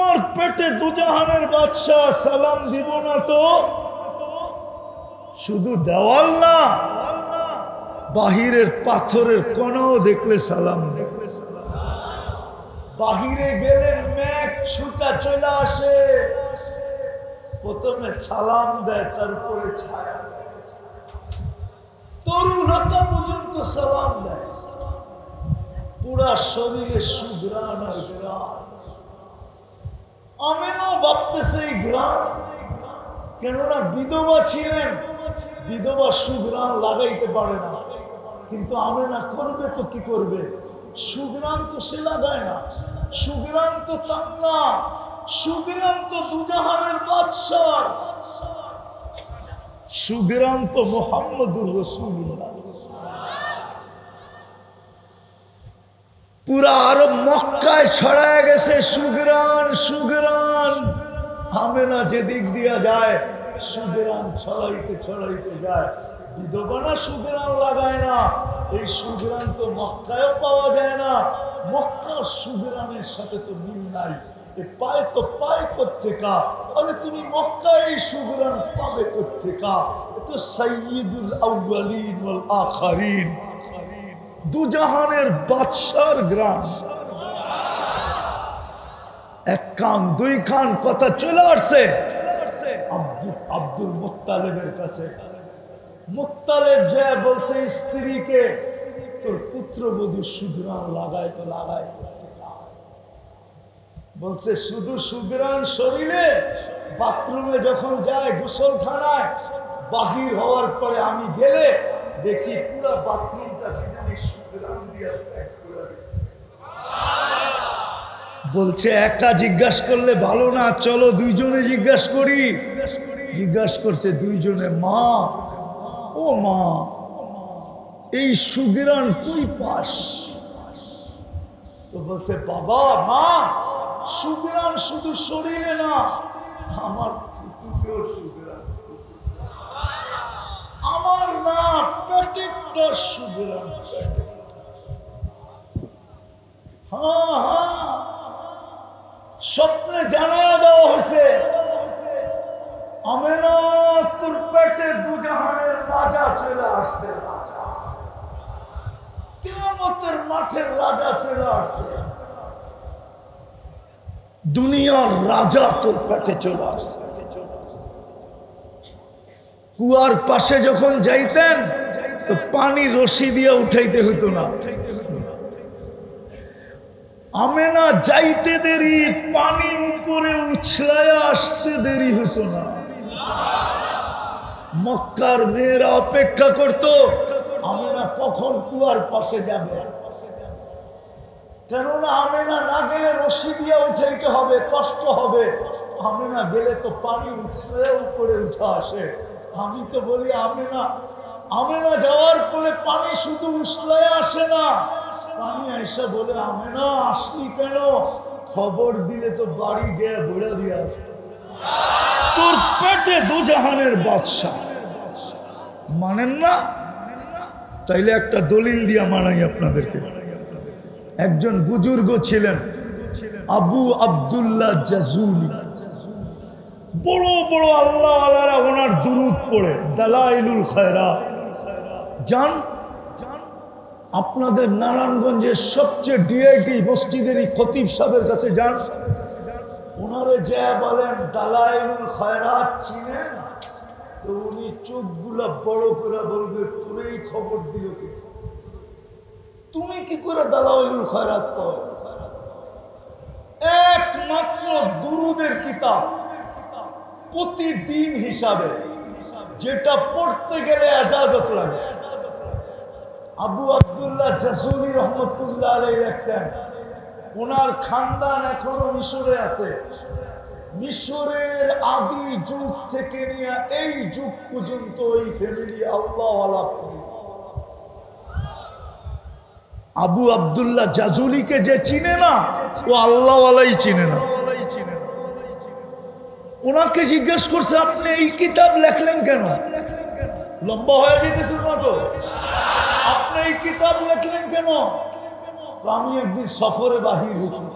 তোমার পেটে দুজাহানের বাদশাহ সালাম দিব না তো? শুধু দেওয়াল না, বাহিরের পাথরের কোনাও দেখলে সালাম দেখলে বাহিরে গেলে মেঘ ছুটা চলে আসে। প্রথমে সালাম দেয়, তারপরে ছায়া। তরুণতা পর্যন্ত সালাম দেয়। পুরা শরীরে সুগ্রাণ আর গ্রাম আমিনও ভাবতেছে গ্রাম। কেননা বিধবা ছিলেন, বিধবা সুগ্রাণ লাগাইতে পারে না। কিন্তু আমেনা করবে তো কি করবে? সুগ্রাণ তো সে লাগায় না। সুগ্রাণ তো তার না। সুগ্রাণ তো দুজাহানের বাদশার সুগ্রাণ তো মোহাম্মদুর রসুল্লাহ পুরা আরব মক্কায় ছড়ায় গেছে সুগ্রাণ সুগ্রাণ আমেনা যেদিক দিয়া যায় সুগ্রাণ ছড়াইতে ছড়াইতে যায়। সুগ্রাণ লাগায় না, এই সুগ্রাণ তো মক্কায়ও পাওয়া যায় না। মক্কার নাই। পায় আরে তুমি পাবে দুজাহানের বাদশার গ্রাম। এক কান, দুই কান, কথা চলে আসছে। আব্দুল আব্দুল কাছে। মুক্তালেব যে বলছে, স্ত্রীকে তোর পুত্রবধূ সুগ্রাণ লাগায় তো লাগায়। বলছে, শুধু সুগ্রাণ শরীরে বাথরুমে যখন যায় গোসলখানায়, বাহির হওয়ার পরে আমি গেলে দেখি পুরো বাথরুমটা বলছে একা জিজ্ঞাসা করলে ভালো না, চলো দুইজনে জিজ্ঞাসা করি। জিজ্ঞাসা করছে দুইজনে, মা, ও মা, এই সুগিরান তুই পাস? তো বলছে, বাবা, মা, সুগিরান শুধু শরীরে না, আমার আমার না পেটেরটা স্বপ্নে জানায় দেওয়া হয়েছে আমেনা তোর পেটে দুজাহানের রাজা চলে আসছে। কেমতের মাঠের রাজা চলে আসছে। দুনিয়ার রাজা তোর পেটে চলে আসছে। কুয়ার পাশে যখন যাইতেন তো পানি রশি দিয়ে উঠাইতে হতো না। আমেনা যাইতে দেরি, পানি উপরে উছলায় আসতে দেরি হতো না। মক্কার মেয়েরা অপেক্ষা করত, আমেনা কখন কুয়ার পাশে যাবে? কেননা আমেনা না গেলে রশি দিয়ে উঠাইতে হবে, কষ্ট হবে। আমেনা গেলে তো পানি উছলে উপরে উঠে আসে। আমি তো বলি, আমেনা আমেনা যাওয়ার ফলে পানি শুধু উছলায় আসে না। পানি এসে বলে, আমেনা, আসলি কেন? খবর দিলে তো বাড়ি গিয়ে বেড়া দিয়ে তোর পেটে দুজাহানের বাদশাহ। মানেন না? তাইলে একটা দলিল দিয়া মানাই আপনাদেরকে। একজন বুজুর্গ ছিলেন, আবু আব্দুল্লাহ জাজুল। বড় বড় আল্লাহ ওনার দুরুদ পড়ে, দালাইলুল খায়রা জান আপনাদের নারায়ণগঞ্জের সবচেয়ে ডিআইটি মসজিদেরই খতিব সাহেবের কাছে যান। ওনারে যে বলেন খায়রাত চিনেন? তো উনি বড় করে বলবে, তোরেই খবর দিল কি? তুমি কি করে দালাইলুল খায়রাত একমাত্র দুরুদের কিতাব প্রতিদিন হিসাবে, যেটা পড়তে গেলে এজাজত লাগে। আবু আবদুল্লাহ জাসুলি রহমতুল্লাহ আলাই লেখছেন, ওনার খানদান এখনও মিশরে আছে। মিশরের আদি যুগ থেকে নিয়ে এই যুগ পর্যন্ত ওই ফ্যামিলি আল্লাহ আবু আবদুল্লাহ জাজুলিকে যে চিনে না, ও আল্লাহওয়ালাই চিনে না। ওনাকে জিজ্ঞেস করছে, আপনি এই কিতাব লেখলেন কেন? লম্বা হয়ে যেতেছে না তো কিতাব লেখলেন কেন? তো আমি একদিন সফরে বাহির হয়েছি।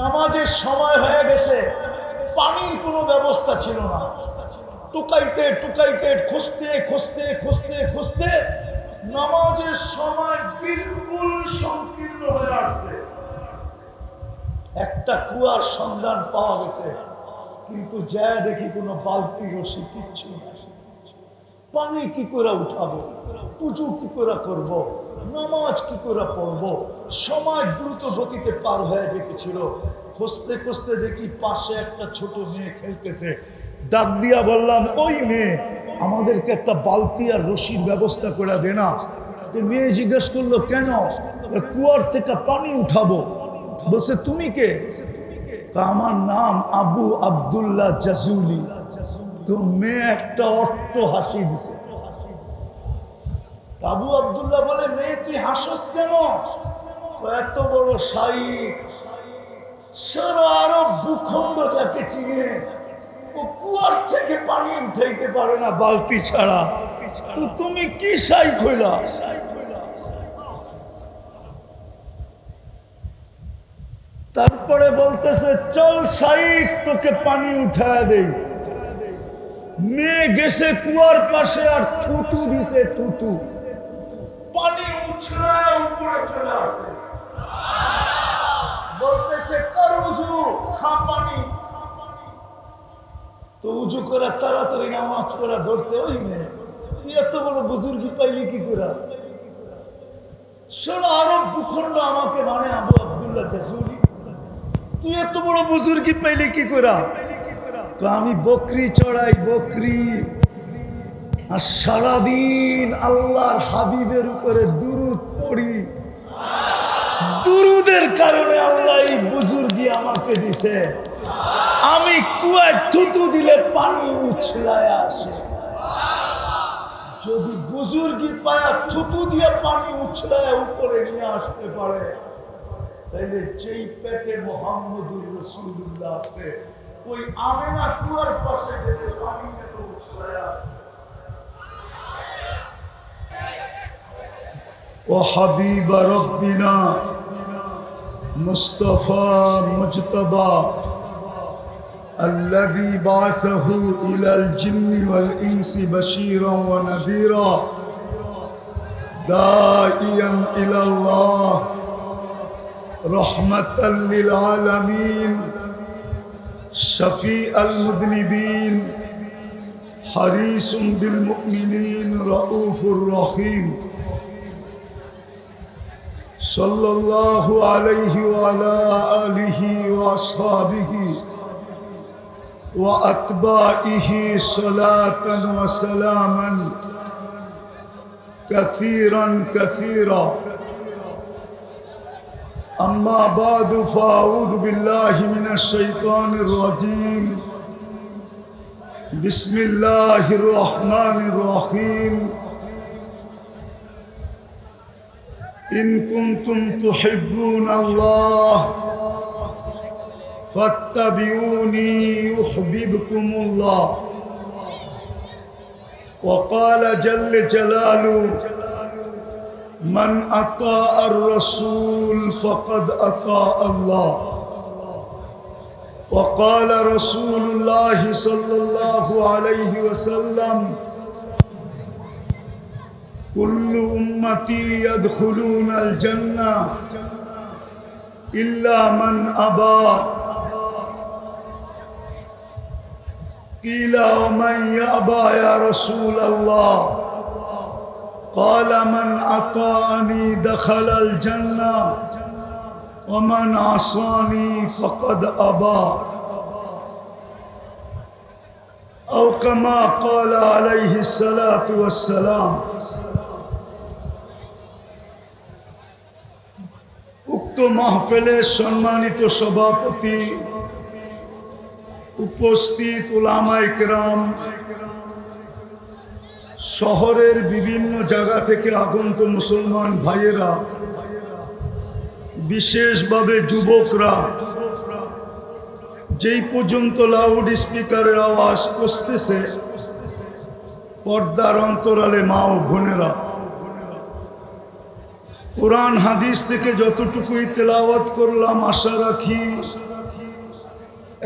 নামাজের সময় হয়ে গেছে, পানির কোনো ব্যবস্থা ছিল না। টুকাইতে টুকাইতে, খুঁজতে খুঁজতে খুঁজতে খুঁজতে নামাজের সময় বিলকুল সংকীর্ণ হয়ে আসছে। একটা কুয়ার সন্ধান পাওয়া গেছে, কিন্তু যায় দেখি কোনো বালতি রশি কিচ্ছু না পানি কি করে উঠাবো? পুজো কি করে করব। নামাজ কি করে পড়ব? সময় দ্রুত গতিতে পার হয়ে যেতেছিল খুঁজতে খুঁজতে দেখি পাশে একটা ছোট মেয়ে খেলতেছে। ডাক দিয়া বললাম, ওই মেয়ে, আমাদেরকে একটা বালতি আর রশির ব্যবস্থা করে দে না। তো মেয়ে জিজ্ঞেস করল, কেন? কুয়ার থেকে পানি উঠাবো? বলছে, তুমি কে? আমার নাম আবু আব্দুল্লাহ জাজুলি। তো মেয়ে একটা অট্ট হাসি দিছে। আবু আব্দুল্লাহ বলে, মেয়ে, তুই হাসস কেন? এত বড় শাইক সারা আরব ভূখণ্ড যাকে চিনে ও কুয়ার থেকে পানি উঠাইতে পারে না বালতি ছাড়া। তো তুমি কি সাই কইলা তারপরে বলতেছে, চল সাইক তোকে পানি উঠায় দেই। মেয়ে গেছে কুয়ার পাশে আর থুতু দিছে থুতু। পানি উছলে উপরে চলে আসে। বলতেছে, কর উজু? খা পানি। তো উজু করে তাড়াতাড়ি নামাজ করে ধরছে ওই মেয়ে। তুই এত বড় বুজুর্গি পাইলি কি করে? সারা আরব ভূখণ্ড আমাকে মানে আবু আব্দুল্লাহ জাসুলি। তুই এত বড় বুজুর্গি পাইলি কি করে? আমি বকরি চড়াই, বকরি। আর সারাদিন আল্লাহর হাবিবের উপরে দুরুদ পড়ি। দুরুদের কারণে আল্লাহ এই বুজুর্গি আমাকে দিছে। আমি কুয়ায় থুতু দিলে পানি উছলায় আসে। যদি বুজুর্গি পায়া থুতু দিয়ে পানি উছলায় উপরে নিয়ে আসতে পারে, তাইলে যেই পেটে মোহাম্মদুর রসুল্লাহ আছে ওই আমেনা কুয়ার পাশে গেলে পানি এত উছলায় আসে وحبيب ربنا مصطفى مجتبى الذي بعثه إلى الجن والإنس بشيرا ونذيرا داعيا إلى الله رحمة للعالمين شفيع المذنبين حريص بالمؤمنين رؤوف رحيم. صلى الله عليه وعلى آله وأصحابه وأتباعه صلاة وسلاما كثيرا كثيرا. أما بعد فأعوذ بالله من الشيطان الرجيم بسم الله الرحمن الرحيم إن كنتم تحبون الله فاتبعوني يحببكم الله وقال جل جلاله من أطاع الرسول فقد أطاع الله. وقال رسول الله صلى الله عليه وسلم كل أمتي يدخلون الجنة إلا من أبى. قيل ومن يأبى يا رسول الله؟ قال من أطاعني دخل الجنة ومن عصاني فقد أبى أو كما قال عليه الصلاة والسلام উক্ত মাহফিলের সম্মানিত সভাপতি উপস্থিত ওলামাই কেরাম শহরের বিভিন্ন জায়গা থেকে আগন্ত মুসলমান ভাইয়েরা, বিশেষভাবে যুবকরা, যেই পর্যন্ত লাউড স্পিকারের আওয়াজ পৌঁছতেছে, পর্দার অন্তরালে মা ও বোনেরা, কোরআন হাদিস থেকে যতটুকুই তেলাওয়াত করলাম, আশা রাখি,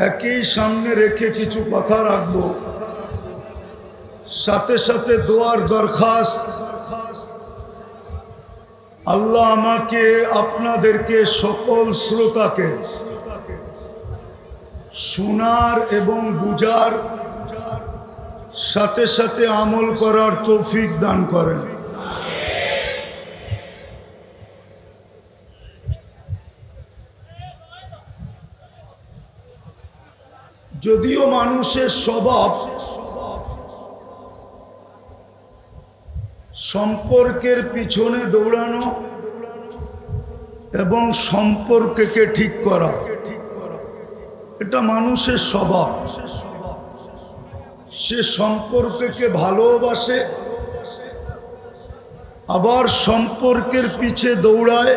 একই সামনে রেখে কিছু কথা রাখব। সাথে সাথে দোয়ার দরখাস্ত। আল্লাহ আমাকে, আপনাদেরকে সকল শ্রোতাকে শোনার এবং বুজার সাথে সাথে আমল করার তৌফিক দান করেন। যদিও মানুষের স্বভাব সম্পর্কের পিছনে দৌড়ানো এবং সম্পর্ককে ঠিক করা। এটা মানুষের স্বভাব। সে সম্পর্ককে ভালোবাসে, আবার সম্পর্কের পিছে দৌড়ায়,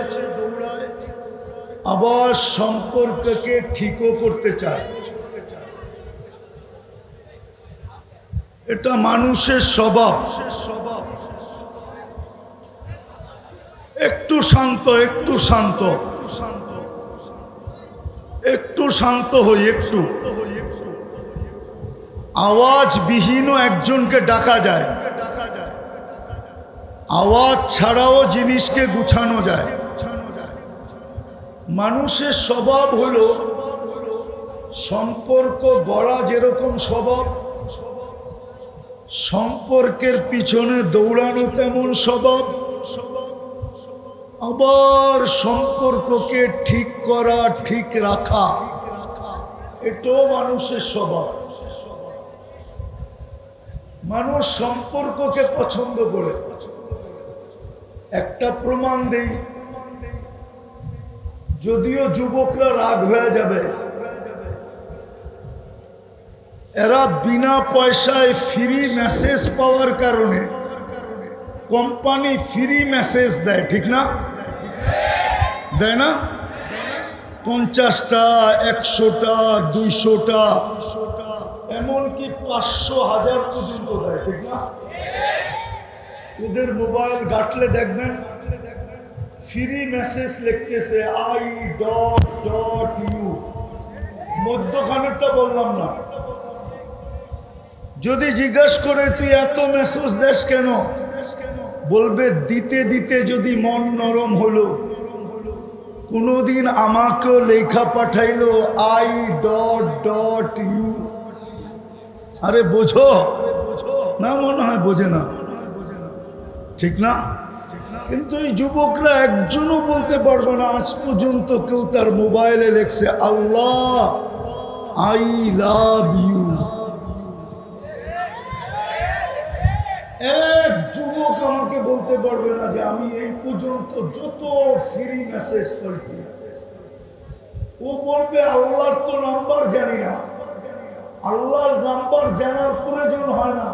আবার সম্পর্ককে ঠিকও করতে চায়। এটা মানুষের স্বভাব। একটু শান্ত একটু শান্ত। একটু শান্ত হই, একটু। আওয়াজ বিহীন একজনকে ডাকা যায়। আওয়াজ ছাড়াও জিনিসকে গুছানো যায়। মানুষের স্বভাব হল, সম্পর্ক গড়া যেরকম স্বভাব, সম্পর্কের পিছনে দৌড়ানো তেমন স্বভাব। আবার সম্পর্ককে ঠিক করা, ঠিক রাখা। এটাও মানুষের স্বভাব। মানুষ সম্পর্ককে পছন্দ করে। একটা প্রমাণ দেই। যদিও যুবকরা রাগ হয়ে যাবে। এরা বিনা পয়সায় ফ্রি মেসেজ পাওয়ার কারণে কোম্পানি ফ্রি মেসেজ দেয়, ঠিক না? দেয় না? পঞ্চাশটা, একশোটা, দুইশোটা, এমনকি পাঁচশো হাজার পর্যন্ত দেয়, ঠিক না? ওদের মোবাইল ঘাটলে দেখবেন, ফ্রি মেসেজ লিখতেছে, আই ডট ডট ইউ। মধ্যখানেরটা বললাম না। যদি জিজ্ঞাসা করে, তুই এত মেসেজ দেশ কেন? বলবে, দিতে দিতে যদি মন নরম হলো, কোনোদিন আমাকেও লেখা পাঠাইলো আই ডট ডট ইউ। আরে বোঝো? না মনে হয় বোঝে না। ঠিক না? কিন্তু এই যুবকরা একজনও বলতে পারবে না, আজ পর্যন্ত কেউ তার মোবাইলে লেখছে, আল্লাহ, আই লাভ ইউ। বলতে পারবে না যে আমি এই পর্যন্ত যত ফ্রি মেসেজ পাইছি ও বলবে, আল্লাহর তো নাম্বার জানি না। আল্লাহর নাম্বার জানার প্রয়োজন হয় না।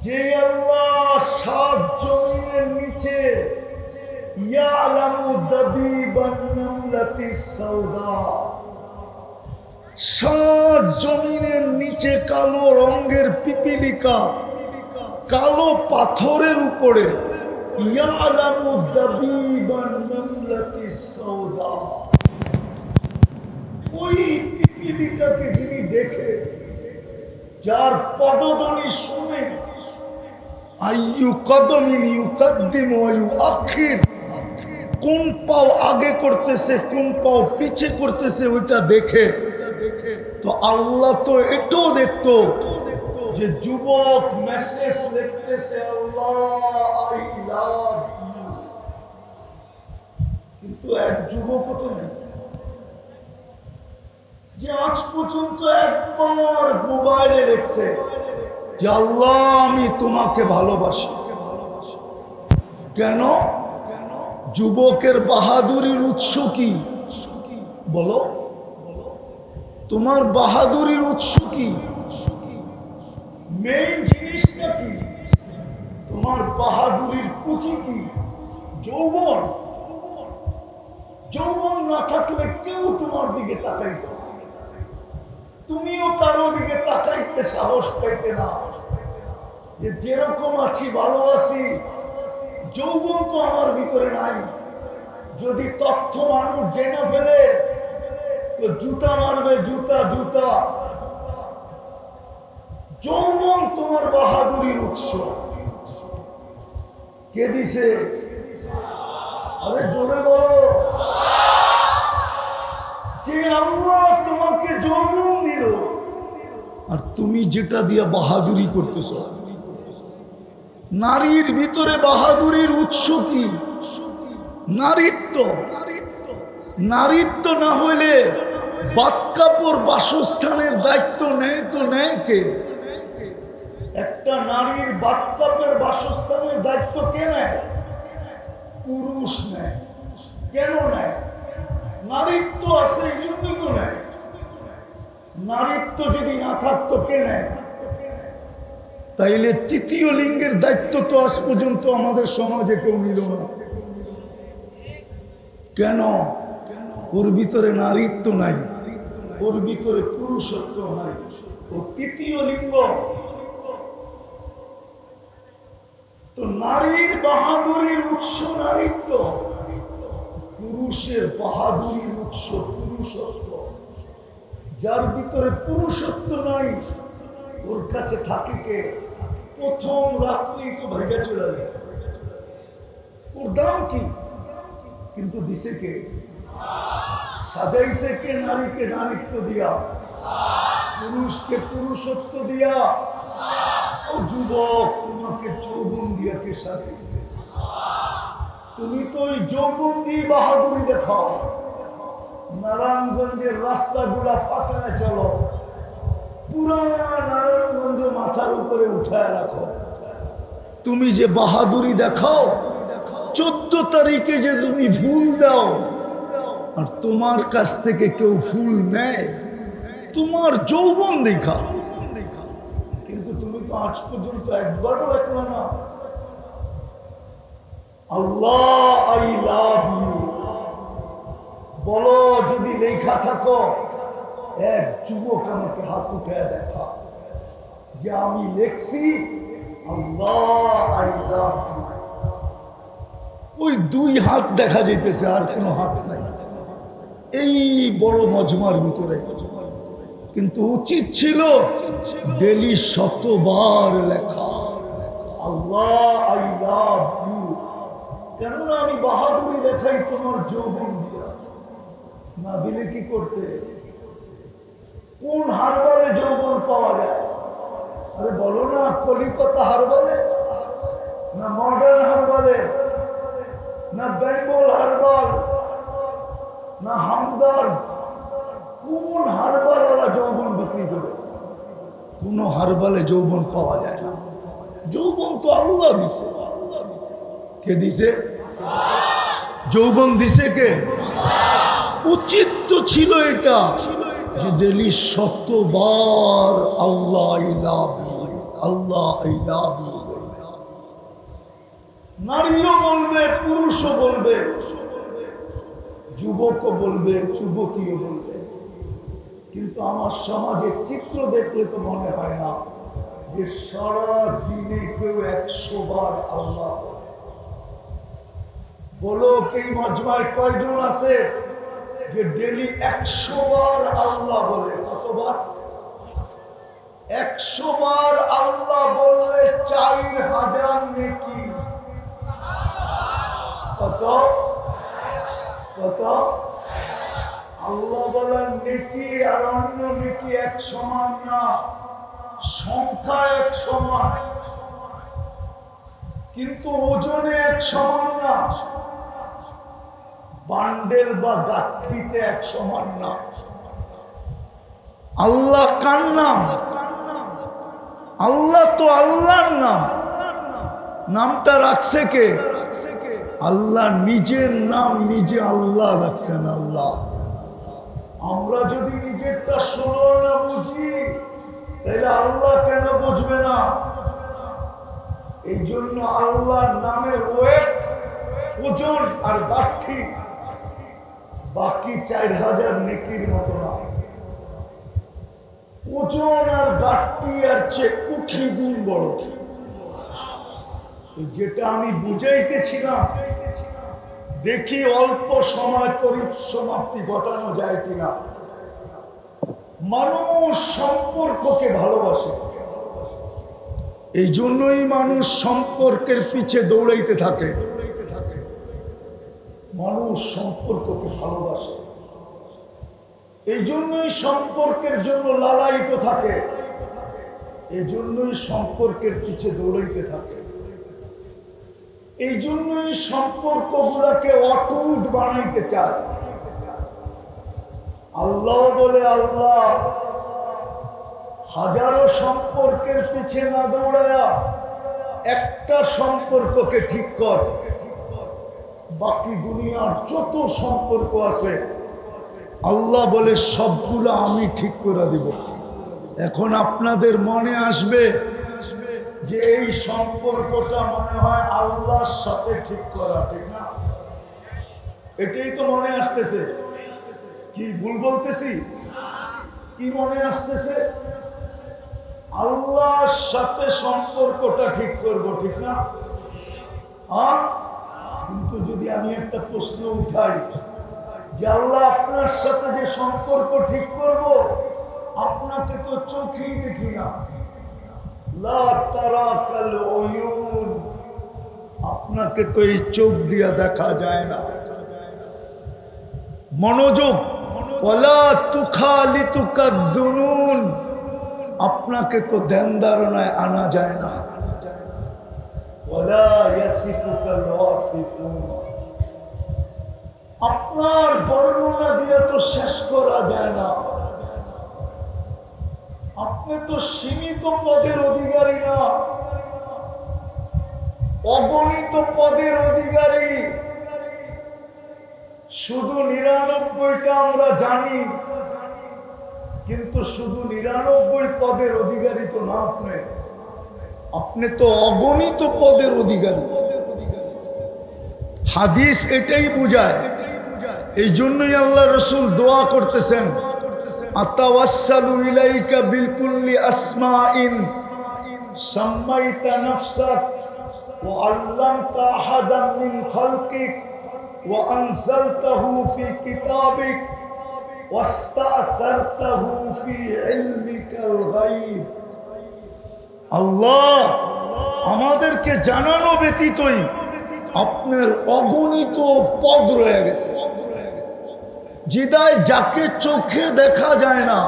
যে আল্লাহ সাত জমিনের নিচে সাত জমিনের নিচে কালো রঙের পিপিলিকা কালো পাথরের উপরে যিনি দেখে, যার পদধ্বনি শুনে, আইয়ু কদমিন ইউকাদ্দিম আয়ু আখির কোন পাও আগে করতেছে, কোন পাও পিছে করতেছে, ওইটা দেখে। তো আল্লাহ তো এটাও দেখতো যে যুবক মেসেজ লিখতেছে কিন্তু এক যুবকও তো নেই। যে আজ পর্যন্ত একবার মোবাইলে লেখছে যে, আল্লাহ, আমি তোমাকে ভালোবাসি। কেন? যুবকের বাহাদুরির উৎস কি? বলো। তোমার বাহাদুরির উৎস কি? মেইন জিনিসটা কি? তোমার বাহাদুরির কি? যৌবন। যৌবন না থাকলে কেউ তোমার দিকে তাকাইতো তুমিও কারও দিকে তাকাইতে সাহস পাইতে যে যেরকম আছি, ভালো আছি। যৌবন তো আমার ভিতরে নাই। যদি তথ্য মানুষ জেনে ফেলে, তো জুতা মারবে, জুতা জুতা। যৌবন তোমার বাহাদুরির উৎস। কে দিছে? আরে জোরে বলো। যে তোমাকে যৌবন দিল, আর তুমি যেটা বাহাদুরি করতেছ। নারীর ভিতরে বাহাদুরির উৎস কি? নারীত্ব। নারীত্ব না হইলে বাত কাপড় বাসস্থানের দায়িত্ব নেয় তো নেয় কে? একটা নারীর বাত কাপড়ের বাসস্থানের দায়িত্ব কে নেয়? পুরুষ নেয়। কেন নেয়? নারীত্ব আছে এই নেয়। নারীত্ব যদি না থাকতো কে নেয়? তাইলে তৃতীয় লিঙ্গের দায়িত্ব তো আজ পর্যন্ত আমাদের সমাজে কেউ নিল না। কেন? ওর ভিতরে নারীত্ব নাই। ওর ভিতরে পুরুষত্ব নাই। ও তৃতীয় লিঙ্গ। তো নারীর বাহাদুরির উৎস নারীত্ব। পুরুষের বাহাদুরির উৎস পুরুষত্ব। যার ভিতরে পুরুষত্ব নাই, ওর কাছে থাকে কে? প্রথম রাত্রি তো ভাইগা চলে যায় ওর দাম কি? কিন্তু দিছে কে? সাজাইছে কে নারীকে নারীত্ব দিয়া? পুরুষকে পুরুষত্ব দিয়া? যুবক, তোমাকে যৌবন দিয়া সাজাইছে তুমি তো ওই যৌবন দিয়ে বাহাদুরি দেখাও। নারায়ণগঞ্জের রাস্তাগুলা ফাঁকায় চলো। পুরা নারায়ণগঞ্জ মাথার উপরে উঠায় রাখো। তুমি যে বাহাদুরি দেখাও, চোদ্দ তারিখে যে তুমি ফুল দাও, আর তোমার কাছ থেকে কেউ ফুল নেয়, তোমার যৌবন দেখা কিন্তু আজ পর্যন্ত একবারও দেখল না। আল্লাহ আই লাভ বলো, যদি লেখা থাকো, এক যুবক আমাকে হাত উঠে দেখা। যে আমি লেখছি, আল্লাহ আই লাভ ওই দুই হাত দেখা যাইতেছে, আর কোনো হাত নাই। এই বড় মজমার ভিতরে। কিন্তু উচিত ছিল ডেলি শতবার লেখা। Allah, I love you. কেননা আমি বাহাদুরি দেখাই তোমার যৌবন দিয়া। না দিলে কি করতে? কোন হারবারে যৌবন পাওয়া যায়? আরে বলো না, কলিকতা হারবারে? না মডার্ন হারবারে? না বেঙ্গল হারবাল না হামদার কোন হারবালা যৌবন বিক্রি করে? কোন হারবালে যৌবন পাওয়া যায় না। যৌবন তো আল্লাহ দিছে। কে দিছে? যৌবন দিছে কে? উচিত তো ছিল এটা যে ডেলি শতবার আল্লাহ আল্লাহ বলবে। নারীও বলবে, পুরুষও বলবে, যুবকও বলবে, যুবতীও বলবে। কিন্তু আমার সমাজের চিত্র দেখলে তো মনে হয় না যে সারা দিনে কেউ একশো বার আল্লাহ বলে। এই মজমায় কয়জন আছে যে ডেলি একশো বার আল্লাহ বলে? কতবার? একশো বার আল্লাহ বললে চার হাজার নেকি। কত? কত? আল্লাহ বলেন নেকি আর অন্য নেকি এক সমান না। সংখ্যা এক সমান। কিন্তু ওজনে এক সমান না। বান্ডেল বা গাঠিতে এক সমান না। আল্লাহ কার নাম? আল্লাহ তো আল্লাহর নাম। নামটা রাখছে কে? আল্লাহ নিজের নাম নিজে আল্লাহ রাখছেন আল্লাহ। আমরা যদি নিজেরটা ষোলো না বুঝি, তাহলে আল্লাহ কেন বুঝবে না? এই জন্য আল্লাহর নামের ওয়েট, ওজন আর গাঠি বাকি চার হাজার নেকির মতো না। ওজন আর গাঠটি আর চেয়ে কুঠি গুণ বড়। যেটা আমি বুঝাইতেছিলাম দেখি অল্প সময় পরিসমাপ্তি ঘটানো যায় কিনা। মানুষ সম্পর্ককে ভালোবাসে। এই জন্যই মানুষ সম্পর্কের পিছে দৌড়াইতে থাকে। মানুষ সম্পর্ককে ভালোবাসে। এই জন্যই সম্পর্কের জন্য লালায়িত থাকে। এই জন্যই সম্পর্কের পিছে দৌড়াইতে থাকে। এই জন্যই সম্পর্ক গুলাকে অটুট বানাইতে চায়। আল্লাহ বলে, আল্লাহ, হাজারো সম্পর্কের পিছে না দৌড়ায়া একটা সম্পর্ককে ঠিক কর। বাকি দুনিয়ার যত সম্পর্ক আছে, আল্লাহ বলে, সবগুলো আমি ঠিক করে দিব। এখন আপনাদের মনে আসবে যে এই সম্পর্কটা মনে হয় আল্লাহর সাথে ঠিক করা, ঠিক না? এটাই তো মনে আসতেছে। কি ভুল বলতেছি? কি মনে আসতেছে? আল্লাহর সাথে সম্পর্কটা ঠিক করব, ঠিক না? হ্যাঁ কিন্তু যদি আমি একটা প্রশ্ন উঠাই, যে আল্লাহ আপনার সাথে যে সম্পর্ক ঠিক করব, আপনাকে তো চোখেই দেখি না। আপনাকে তো এই চোখ দিয়া দেখা যায় না। মনোযোগ। আপনাকে তো ধ্যান ধারণায় আনা যায় না। আপনার বর্ণনা দিয়ে তো শেষ করা যায় না। আপনি তো সীমিত পদের অধিকারী না। অগণিত পদের অধিকারী। শুধু নিরানব্বইটা আমরা জানি। কিন্তু শুধু নিরানব্বই পদের অধিকারী তো না আপনি। আপনি তো অগণিত পদের অধিকারী। হাদিস এটাই বুঝায়। এই জন্যই আল্লাহ রসুল দোয়া করতেছেন। আতাওয়াসালু ইলাইকা বিলকুল্লি আসমাইন সাম্মাইতা নাফসাক ওয়া আল্লামতা আহাদাম মিন খালকিক ওয়া আনজালতাহু ফি কিতাবিক ওয়াস্তাআথারতাহু ফি ইলমিকাল গায়ব। আল্লাহ, আমাদেরকে জানানো ব্যতীতই আপনার অগণিত পদ রয়ে গেছে। জিদায় যাকে চোখে দেখা যায় না।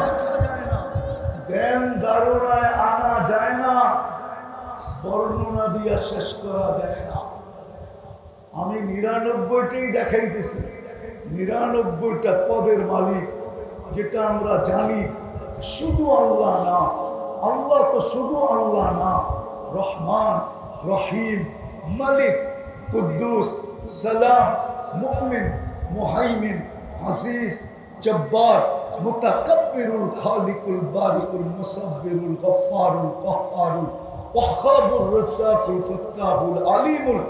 ধারণায় আনা যায় না। দিয়া শেষ করা যায় না। আমি নিরানব্বইটাই দেখাইতেছি। নিরানব্বইটা পদের মালিক যেটা আমরা জানি শুধু আল্লাহ তো শুধু আল্লাহ না। রহমান, রহিম, মালিক, কুদ্দুস, সালাম, মুমিন, মুহাইমিন আজিজ জব্বার, মুতাকাব্বিরুল খালিকুল বারিকুল মুসাব্বিরুল গফফারুল কহ্হারুল ওয়াহ্হাবুর রাজ্জাকুল ফাত্তাহুল আলিমুল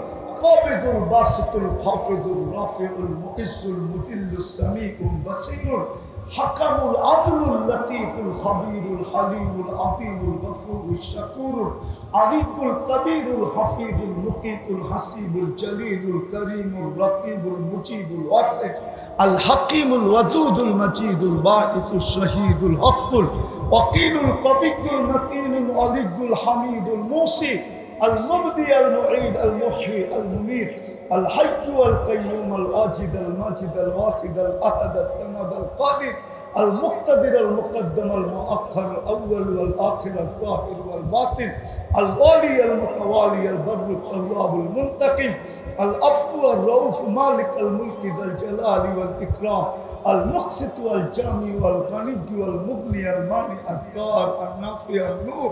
কাবিদুল বাসিতুল হাফিজুল রাফিউল মুইজ্জুল মুদিল্লুস সামিউল বাসিরুল حكم العدل اللطيف الخبير الحليم العظيم الغفور الشكور العليق الكبير الحفيظ المقيت الحسيب الجليل الكريم الرقيب المجيب الواسع الحكيم الودود المجيد الباعث الشهيد الحق الوكيل القوي المتين العلي الحميد الموصي المبدي المعيد المحيي المميت الحي والقيوم الواجد الماجد الواحد الأحد الصمد القادر المقتدر المقدم المؤخر الأول والآخر الظاهر والباطن الوالي المتوالي البر التواب المنتقم العفو الرؤوف مالك الملك ذا الجلال والإكرام المقسط والجامع والغني والمغني المانع الدار النافع النور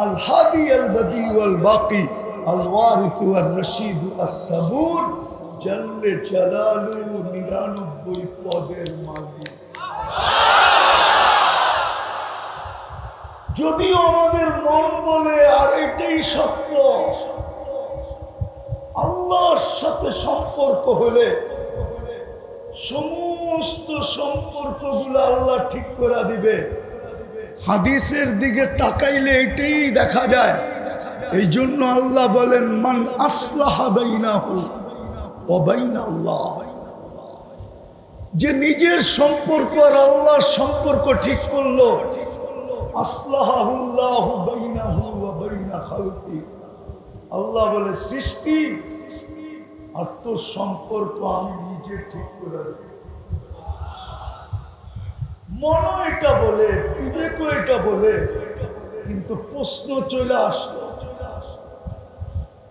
الهادي البديع والباقي الوارث والرشيد الصبور جل جلاله নিরানব্বই পদের মালিক যদিও আমাদের মন বলে আর এটাই সত্য আল্লাহর সাথে সম্পর্ক হলে সমস্ত সম্পর্কগুলো আল্লাহ ঠিক করে দিবে। হাদিসের দিকে তাকাইলে এটাই দেখা যায়। এই জন্য আল্লাহ বলেন, মান বাইনাল্লাহ। যে নিজের সম্পর্ক আর আল্লাহর সম্পর্ক ঠিক করল আল্লাহ বলে, সৃষ্টি আর তোর সম্পর্ক আমি নিজে ঠিক করে দেব। মন এটা বলে বিবেক এটা বলে, কিন্তু প্রশ্ন চলে আসলো।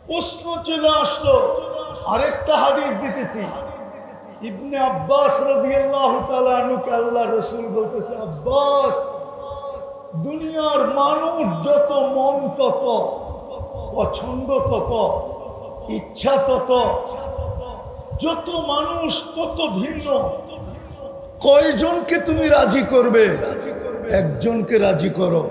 প্রশ্ন চলে আসলো, আরেকটা হাদিস দিতেছি। ইবনে আব্বাস রাদিয়াল্লাহু রাসূল বলতেছে, আব্বাস, দুনিয়ার মানুষ যত মন তত, পছন্দ তত, ইচ্ছা তত যত মানুষ, তত ভিন্ন। কয়জনকে তুমি রাজি করবে? একজনকে রাজি করো।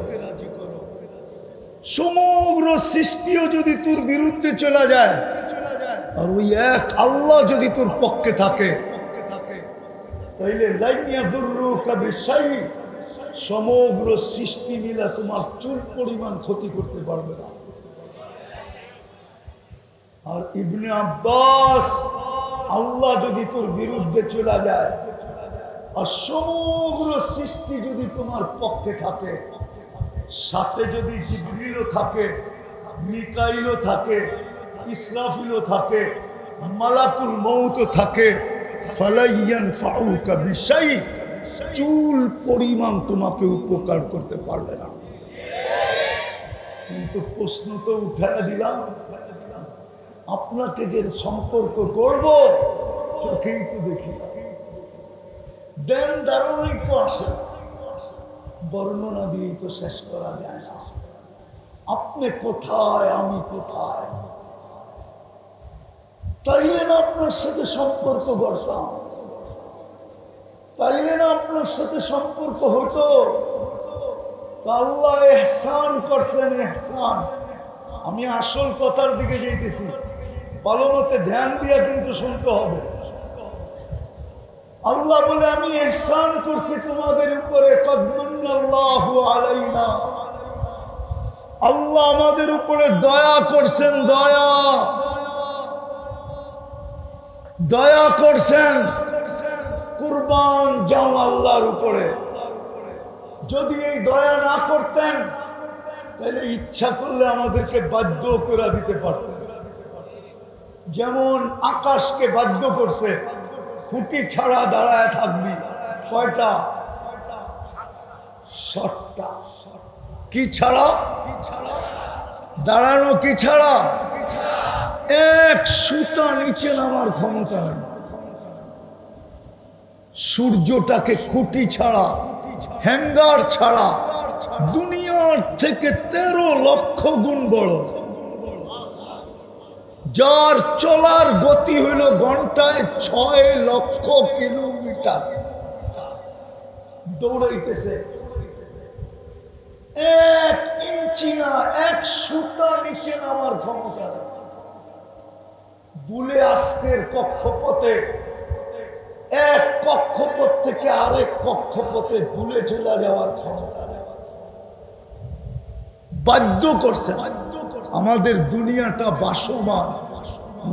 সমগ্র সৃষ্টিও যদি তোর বিরুদ্ধে চলে যায়, আর ওই এক আল্লাহ যদি তোর পক্ষে থাকে, তাইলে সমগ্র সৃষ্টি মিলা তোমার চুল পরিমাণ ক্ষতি করতে পারবে না। আর ইবনে আব্বাস আল্লাহ যদি তোর বিরুদ্ধে চলে যায় আর সমগ্র সৃষ্টি যদি তোমার পক্ষে থাকে, সাথে যদি জিবরিলও থাকে, মিকাইলও থাকে, ইসরাফিলও থাকে, মালাকুল মৌতও থাকে চুল পরিমাণ তোমাকে উপকার করতে পারবে না। কিন্তু প্রশ্ন তো উঠায় দিলাম আপনাকে যে সম্পর্ক করব, চোখেই তো দেখি দেন দারুণই তো আসে। বর্ণনা দিয়ে তো শেষ করা যায় না। আপনি কোথায়, আমি কোথায়? তাইলে না আপনার সাথে সম্পর্ক গড়তাম। তাইলে না আপনার সাথে সম্পর্ক হতো। আল্লাহ এহসান করছেন, এহসান। আমি আসল কথার দিকে যেতেছি পালনতে ধ্যান দিয়া কিন্তু শুনতে হবে। আল্লাহ বলে, আমি এহসান করছি তোমাদের উপরে আল্লাহ আমাদের উপরে দয়া করছেন, দয়া। দয়া করছেন। কুরবান যাও আল্লাহর উপরে। যদি এই দয়া না করতেন, তাহলে ইচ্ছা করলে আমাদেরকে বাধ্য করে দিতে পারতেন। যেমন আকাশকে বাধ্য করছে, খুঁটি ছাড়া দাঁড়ায় থাকবি। কয়টা? সাতটা। কি ছাড়া? কি ছাড়া দাঁড়ানো কি ছাড়া? এক সুতা নিচে নামার ক্ষমতা নেই। সূর্যটাকে খুঁটি ছাড়া, হ্যাঙ্গার ছাড়া, দুনিয়ার থেকে তেরো লক্ষ গুণ বড়। যার চলার গতি হইল ঘন্টায় ছয় লক্ষ কিলোমিটার দৌড়াইতেছে এক ইঞ্চি না, এক সুতা নিচে নামার ক্ষমতা। বুলে আজকের কক্ষপথে, এক কক্ষপথ থেকে আরেক কক্ষপথে ভুলে চলে যাওয়ার ক্ষমতা। বাধ্য করছে আমাদের দুনিয়াটা বাসমান।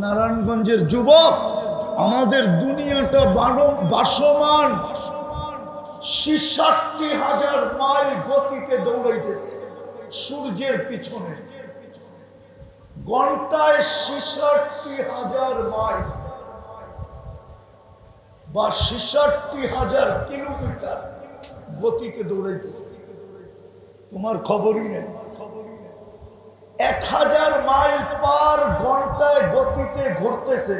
নারায়ণগঞ্জের যুবক, আমাদের দুনিয়াটা বাসমান। ষাটটি হাজার মাইল গতিতে দৌড়াইতেছে সূর্যের পিছনে। ঘন্টায় ছিষট্টি হাজার মাইল বা ছিষট্টি হাজার কিলোমিটার গতিতে দৌড়াইতেছে। তোমার খবরই নেই। এক হাজার মাইল পার ঘন্টায় গতিতে ঘুরতেছে।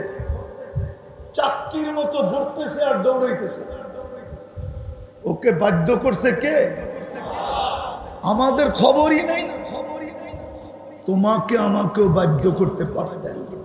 চাকরির মতো ঘুরতেছে আর দৌড়াইতেছে। ওকে বাধ্য করছে কে? আমাদের খবরই নেই। তোমাকে আমাকেও বাধ্য করতে পারা পারতেন।